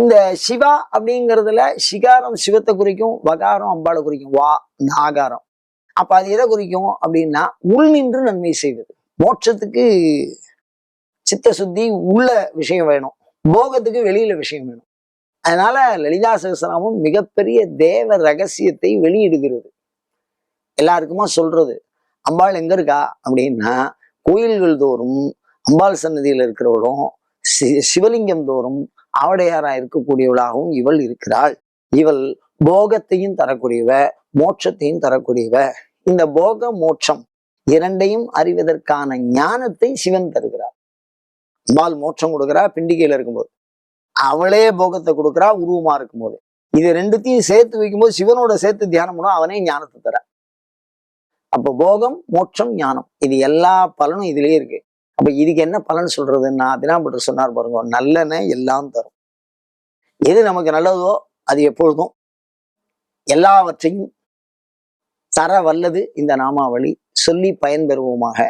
இந்த சிவா அப்படிங்கிறதுல சிகாரம் சிவத்தை குறிக்கும் வகாரம் அம்பாளை குறிக்கும் வா நாகாரம். அப்ப அது எதை குறிக்கும் அப்படின்னா உள் நின்று நன்மை செய்வது. மோட்சத்துக்கு சித்த சுத்தி உள்ள விஷயம் வேணும். போகத்துக்கு வெளியில விஷயம் வேணும். அதனால லலிதா சகசராமம் மிகப்பெரிய தேவ ரகசியத்தை வெளியிடுகிறது. எல்லாருக்குமா சொல்றது அம்பாள் எங்க இருக்கா அப்படின்னா கோயில்கள் தோறும் அம்பாள் சன்னதியில் இருக்கிறவரும் சி- சிவலிங்கம் தோறும் ஆவடையாராக இருக்கக்கூடியவளாகவும் இவள் இருக்கிறாள். இவள் போகத்தையும் தரக்கூடியவ மோட்சத்தையும் தரக்கூடியவ. இந்த போக மோட்சம் இரண்டையும் அறிவதற்கான ஞானத்தை சிவன் தருகிறார். அம்பாள் மோட்சம் கொடுக்கிறா பிண்டிகையில இருக்கும்போது. அவளே போகத்தை கொடுக்குறா உருவமா இருக்கும்போது. இது ரெண்டுத்தையும் சேர்த்து வைக்கும்போது சிவனோட சேர்த்து தியானம் பண்ணும் அவனே ஞானத்தை தர அப்போ போகம் மோட்சம் ஞானம். இது எல்லா பலனும் இதுலயே இருக்கு. அப்ப இதுக்கு என்ன பலன் சொல்றதுன்னா தினாபட்டர் சொன்னார் பாருங்க நல்லெண்ணெய் எல்லாம் தரும். எது நமக்கு நல்லதோ அது எப்பொழுதும் எல்லாவற்றையும் தர வல்லது இந்த நாமாவளி. சொல்லி பயன்பெறுவோமாக.